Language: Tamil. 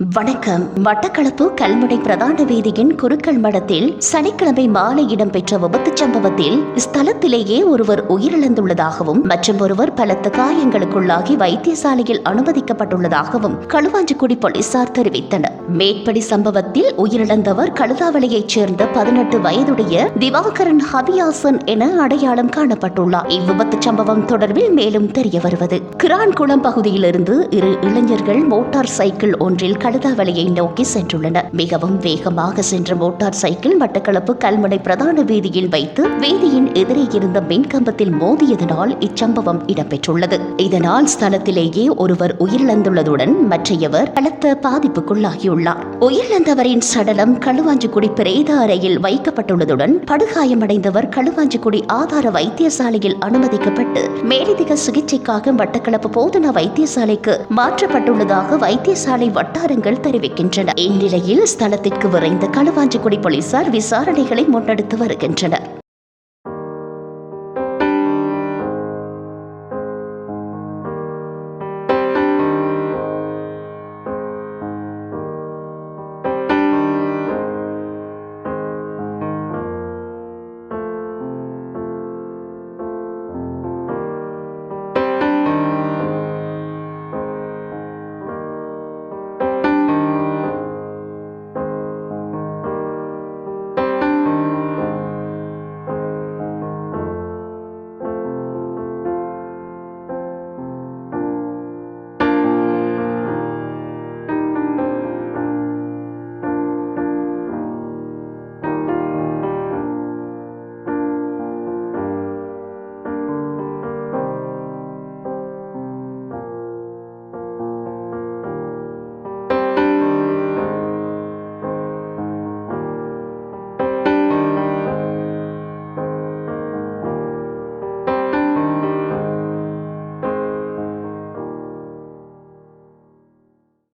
வணக்கம். மட்டக்களப்பு கல்முனை பிரதான வீதியின் குருக்கள் மடத்தில் சனிக்கிழமை மாலை இடம்பெற்ற விபத்துச் சம்பவத்தில் ஸ்தலத்திலேயே ஒருவர் உயிரிழந்துள்ளதாகவும் மற்றும் ஒருவர் பலத்த காயங்களுக்குள்ளாகி வைத்தியசாலையில் அனுமதிக்கப்பட்டுள்ளதாகவும் களுவாஞ்சிக்குடி போலீசார் தெரிவித்தனர். மேற்படி சம்பவத்தில் உயிரிழந்தவர் கழுதாவளையைச் சேர்ந்த பதினெட்டு வயதுடைய திவாகரன் ஹபியாசன் என அடையாளம் காணப்பட்டுள்ளார். இவ்விபத்து சம்பவம் தொடர்பில் மேலும் தெரிய வருவது. கிரான்குளம் பகுதியிலிருந்து இரு இளைஞர்கள் மோட்டார் சைக்கிள் ஒன்றில் கழுதாவளையை நோக்கி சென்றுள்ளனர் மிகவும் வேகமாக சென்ற மோட்டார் சைக்கிள் மட்டக்களப்பு கல்முனை பிரதான வீதியில் வைத்து வீதியின் எதிரே இருந்த மின்கம்பத்தில் மோதியதனால் இச்சம்பவம் இடம்பெற்றுள்ளது. இதனால் ஸ்தலத்திலேயே ஒருவர் உயிரிழந்துள்ளதுடன் மற்றையவர் பலத்த பாதிப்புக்குள்ளாகியுள்ளார். உயிரிழந்தவரின் சடலம் களுவாஞ்சிக்குடி பிரேத அறையில் வைக்கப்பட்டுள்ளதுடன் படுகாயமடைந்தவர் களுவாஞ்சிக்குடி ஆதார வைத்தியசாலையில் அனுமதிக்கப்பட்டு மேலதிக சிகிச்சைக்காக மட்டக்களப்பு போதனா வைத்தியசாலைக்கு மாற்றப்பட்டுள்ளதாக வைத்தியசாலை வட்டார வட்டாரங்கள் தெரிவிக்கின்றன. இந்நிலையில் ஸ்தலத்திற்கு விரைந்த களுவாஞ்சிக்குடி போலீசார் விசாரணைகளை முன்னெடுத்து வருகின்றனர்.